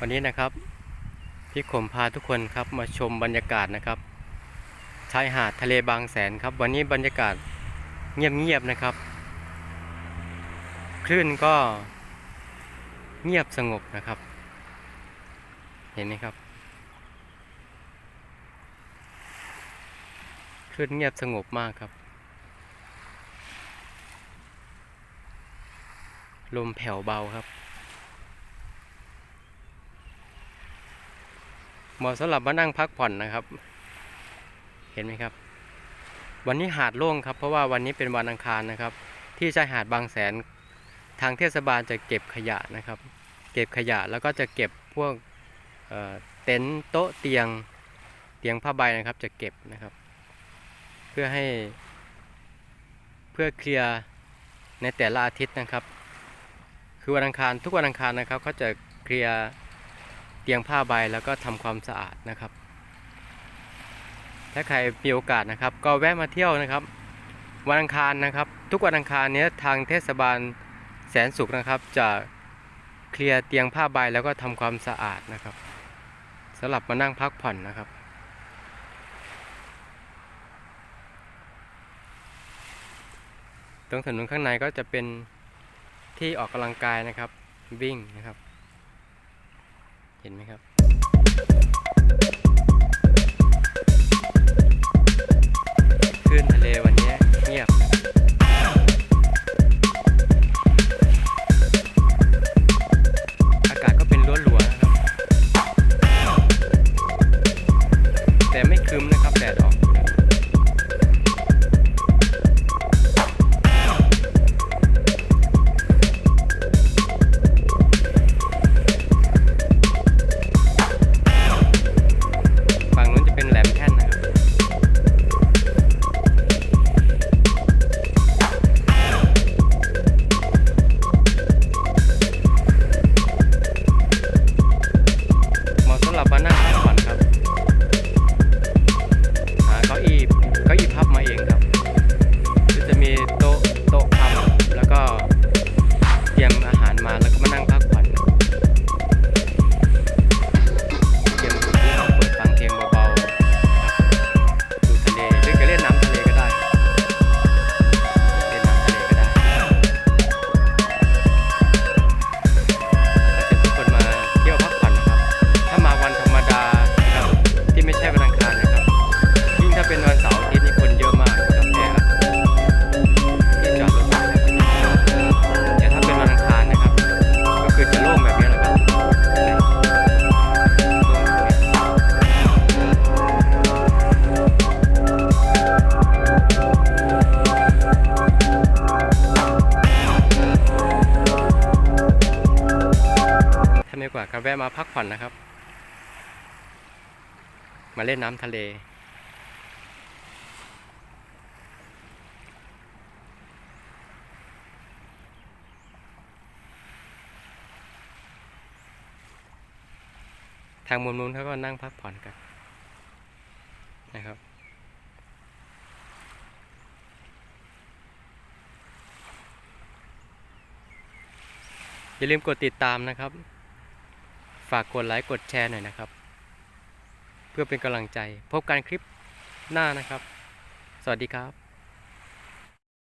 วันนี้นะครับพี่ขมพาทุกคนครับมาชมบรรยากาศนะครับชายหาดทะเลบางแสนครับ วันนี้บรรยากาศเงียบๆนะครับ คลื่นก็เงียบสงบนะครับ เห็นไหมครับคลื่นเงียบสงบมากครับ ลมแผ่วเบาครับ เหมาะสำหรับมานั่งพักผ่อนนะครับ เห็นไหมครับ วันนี้หาดโล่งครับ เพราะว่าวันนี้เป็นวันอังคารนะครับ ที่ชายหาดบางแสนทางเทศบาลจะเก็บขยะนะครับ เก็บขยะแล้วก็จะเก็บพวกเเต็นท์โต๊ะเตียงเตียงผ้าใบนะครับ จะเก็บนะครับ เพื่อให้ เพื่อเคลียร์ในแต่ละอาทิตย์นะครับ คือวันอังคารทุกวันอังคารนะครับเขาจะเคลียร์ เตียงผ้าใบแล้วก็ทำความสะอาดนะครับ ถ้าใครมีโอกาสนะครับ ก็แวะมาเที่ยวนะครับ วันอังคารนะครับ ทุกวันอังคารเนี้ยทางเทศบาลแสนสุขนะครับ จะเคลียร์เตียงผ้าใบแล้วก็ทำความสะอาดนะครับสำหรับมานั่งพักผ่อนนะครับตรงถนนข้างในก็จะเป็นที่ออกกำลังกายนะครับ วิ่งนะครับ ห็นไหมครับคลื่นทะเลวันนี้เงียบอากาศก็เป็นล้วนหลัวๆนะครับแต่ไม่คืมนะครับแดดออก ถ้าไม่กว่าก็แวะมาพักผ่อนนะครับ มาเล่นน้ำทะเลทางมุมนู้นเขาก็นั่งพักผ่อนกันนะครับ อย่าลืมกดติดตามนะครับ ฝากกดไลค์กดแชร์หน่อยนะครับ เพื่อเป็นกำลังใจ พบกันคลิปหน้านะครับ สวัสดีครับ